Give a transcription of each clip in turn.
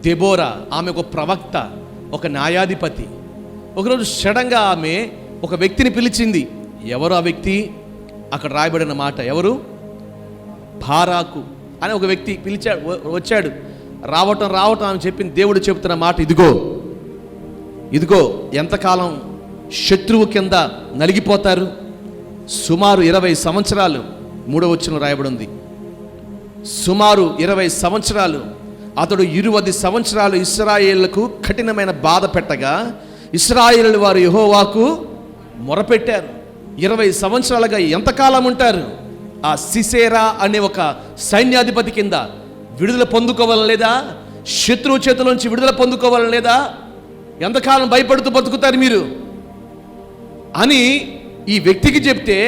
Deborah ఆమె ఒక ప్రవక్త ఒక న్యాయాధిపతి. ఒకరోజు సడన్గా ఆమె ఒక వ్యక్తిని పిలిచింది. ఎవరు ఆ వ్యక్తి? అక్కడ రాయబడిన మాట ఎవరు? భారాకు అని ఒక వ్యక్తి పిలిచాడు వచ్చాడు. రావటం రావటం ఆమె చెప్పింది. దేవుడు చెబుతున్న మాట ఇదిగో. ఇదిగో ఎంతకాలం శత్రువు కింద నలిగిపోతారు? సుమారు ఇరవై సంవత్సరాలు మూడో రాయబడి ఉంది. సుమారు ఇరవై సంవత్సరాలు అతడు ఇరువది సంవత్సరాలు ఇస్రాయేళ్ళకు కఠినమైన బాధ పెట్టగా ఇస్రాయేల్ వారు యహోవాకు మొరపెట్టారు. ఇరవై సంవత్సరాలుగా ఎంతకాలం ఉంటారు? ఆ సిసేరా అనే ఒక సైన్యాధిపతి కింద విడుదల పొందుకోవాలని లేదా శత్రువు చేతిలోంచి విడుదల పొందుకోవాలని లేదా ఎంతకాలం భయపడుతూ బతుకుతారు మీరు? అని ఈ వ్యక్తికి చెప్తే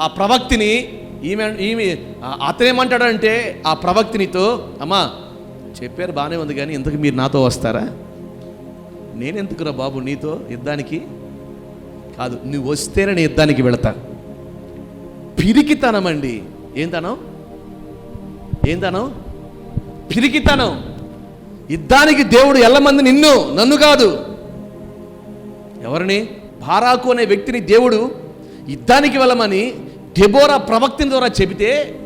ఆ ప్రవక్తిని ఈమె ఈమె అతనేమంటాడంటే ఆ ప్రవక్తినితో అమ్మా చెప్పారు బాగానే ఉంది కానీ ఇంతకు మీరు నాతో వస్తారా? నేనెందుకురా బాబు నీతో యుద్ధానికి? కాదు నువ్వు వస్తేనే నేను యుద్ధానికి వెళతా. పిరికితనమండి ఏంతనం ఏంతనం పిరికితనం. యుద్ధానికి దేవుడు ఎల్లమంది నిన్ను నన్ను కాదు. ఎవరిని? భారాకు అనే వ్యక్తిని దేవుడు యుద్ధానికి వెళ్ళమని డెబోరా ప్రవక్తిని ద్వారా చెబితే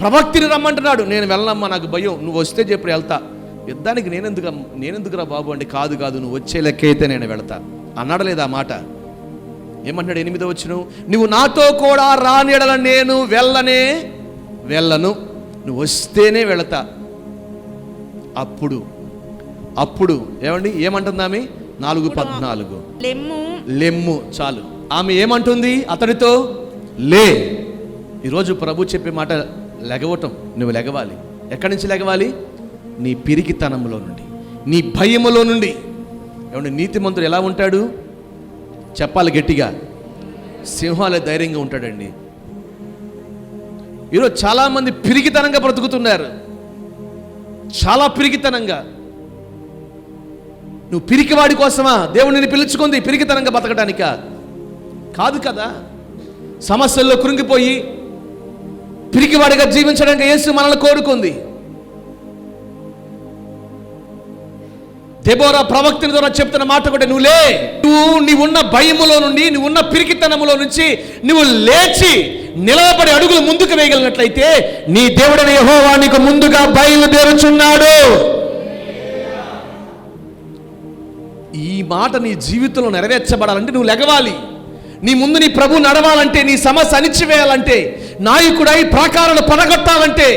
ప్రవక్తిని రమ్మంటున్నాడు. నేను వెళ్ళనమ్మా నాకు భయం. నువ్వు వస్తే చెప్పు వెళ్తా. యుద్ధానికి నేనెందుకు నేనెందుకురా బాబు? అంటే కాదు కాదు నువ్వు వచ్చే లెక్క అయితే నేను వెళ్తా. అన్నాడు లేదా ఆ మాట? ఏమంటున్నాడు ఎనిమిదో వచ్చును నువ్వు నాతో కూడా రానిడల నేను వెళ్ళనే వెళ్ళను. నువ్వు వస్తేనే వెళతా. అప్పుడు అప్పుడు ఏమండి? ఏమంటుందామె నాలుగు పద్నాలుగు. లెమ్ము. లెమ్ము చాలు. ఆమె ఏమంటుంది? అతడితో లే. ఈరోజు ప్రభు చెప్పే మాట లెగవటం నువ్వు లెగవాలి. ఎక్కడి నుంచి లెగవాలి? నీ పిరికితనంలో నుండి నీ భయములో నుండి. ఏమంటే నీతిమంతుడు ఎలా ఉంటాడు? చెప్పాలి గట్టిగా. సింహాలే ధైర్యంగా ఉంటాడండి. ఈరోజు చాలామంది పిరికితనంగా బ్రతుకుతున్నారు. చాలా పిరికితనంగా. నువ్వు పిరికివాడి కోసమా? దేవుడు నిన్ను పిలుచుకుంది పిరికితనంగా బతకడానిక కాదు కదా. సమస్యల్లో కృంగిపోయి పిరికివాడిగా జీవించడానికి యేసు మనల్ని కోరుకుంది. దెబోరా ప్రవక్తని ద్వారా చెప్తున్న మాట కూడా నువ్వు లే. నువ్వు నీవున్న భయములో నుండి నువ్వున్న పిరికితనములో నుంచి నువ్వు లేచి నిలబడి అడుగులు ముందుకు వేయగలిగినట్లయితే నీ దేవుడని యహోవా నీకు ముందుగా బయలుదేరుచున్నాడు. ఈ మాట నీ జీవితంలో నెరవేర్చబడాలంటే నువ్వు లెగవాలి. నీ ముందు నీ ప్రభు నడవాలంటే నీ సమస్య అణిచివేయాలంటే నాయకుడై ప్రాకారాలు పడగొట్టాలంటే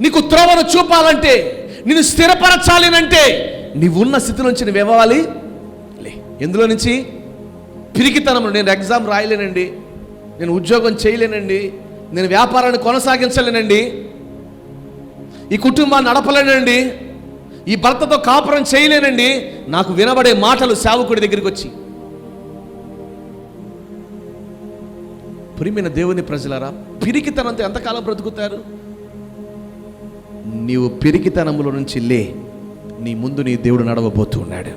నీకు త్రోవను చూపాలంటే నిన్ను స్థిరపరచాలినంటే నీవున్న స్థితి నుంచి నువ్వు ఇవ్వాలి లే ఎందులో నుంచి? పిరికితనంలో నేను ఎగ్జామ్ రాయలేనండి నేను ఉద్యోగం చేయలేనండి నేను వ్యాపారాన్ని కొనసాగించలేనండి ఈ కుటుంబాన్ని నడపలేనండి ఈ భర్తతో కాపురం చేయలేనండి నాకు వినబడే మాటలు సేవకుడి దగ్గరికి వచ్చి ప్రిమిన దేవుని ప్రజలారా పిరికితనంతో ఎంతకాలం బ్రతుకుతారు? నీవు పిరికితనంలో నుంచి లే నీ ముందు నీ దేవుడు నడవబోతున్నాడు